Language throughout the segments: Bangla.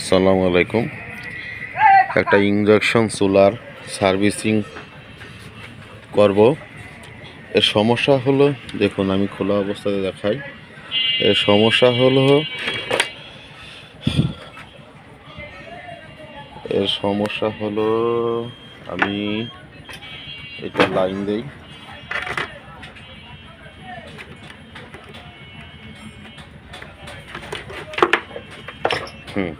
আসসালামু আলাইকুম। একটা ইঞ্জেকশন সোলার সার্ভিসিং করব। এর সমস্যা হলো, দেখুন আমি খোলা অবস্থাতে দেখাই। এর সমস্যা হলো, এর সমস্যা হলো, আমি এটা লাইন দেই। হুম।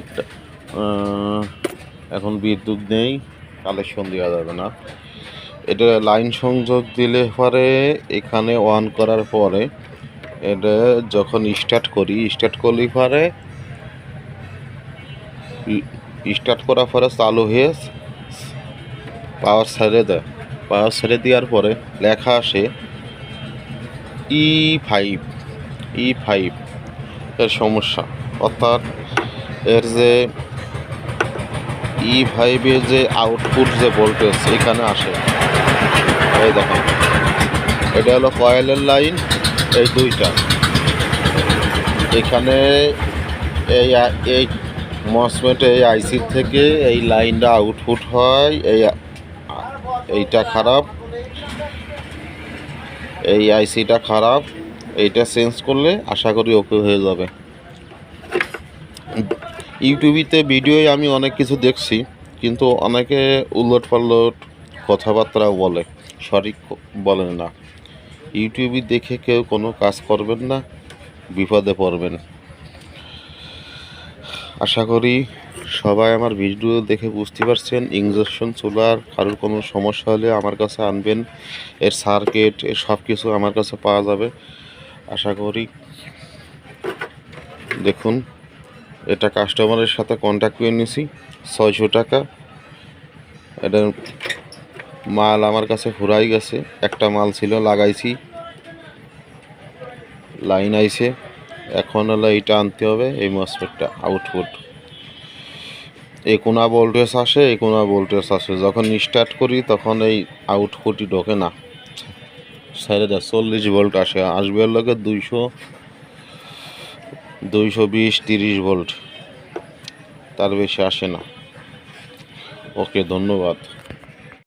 একটা এখন বিদ্যুৎ নেই, কালেকশন দেওয়া যাবে না। এটা লাইন সংযোগ দিলে পরে এখানে অন করার পরে এটা যখন স্টার্ট করি স্টার্ট করলে পরে স্টার্ট করার পরে চালু হয়ে পাওয়ার ছেড়ে দেয়। পাওয়ার ছেড়ে দেওয়ার পরে লেখা আসে ই ফাইভ ই ফাইভ এর সমস্যা। অর্থাৎ এর যে ই ফাইভের যে আউটপুট যে ভোল্টেজ এখানে আসে। এই দেখেন এটা হলো কয়েলের লাইন এই দুইটা। এখানে এই এই মসমেটে এই আইসির থেকে এই লাইনটা আউটপুট হয়, এই এইটা খারাপ, এই আইসিটা খারাপ, এইটা চেঞ্জ করলে আশা করি ওকে হয়ে যাবে। ইউটিউবিতে ভিডিওয় আমি অনেক কিছু দেখছি, কিন্তু অনেকে উলট পালট কথাবার্তা বলে। সঠিক বলেন না। ইউটিউবে দেখে কেউ কোনো কাজ করবেন না, বিপদে পড়বেন। আশা করি সবাই আমার ভিডিও দেখে বুঝতে পারছেন। ইঞ্জেকশন চুলার, কারোর কোনো সমস্যা হলে আমার কাছে আনবেন। এর সার্কিট, এর সব কিছু আমার কাছে পাওয়া যাবে। আশা করি দেখুন। এটা কাস্টমারের সাথে কন্ট্যাক্ট করে নিয়েছি ছয়শো টাকা। এটা মাল আমার কাছে ফুরাই গেছে, একটা মাল ছিল, লাগাইছি। লাইন আইছে, এখন হলো এইটা আনতে হবে, এই মসফেটটা আউটপুট কোনা ভোল্টেজ আসে এই কোনা ভোল্টেজ আসে, যখন স্টার্ট করি তখন এই আউটপুটই ঢোকে না। সাইডে চল্লিশ ভোল্ট আসে, আসবে লগে দুইশো দুইশো বিশ তিরিশ ভোল্ট। তার বেশি আসে না। ওকে ধন্যবাদ।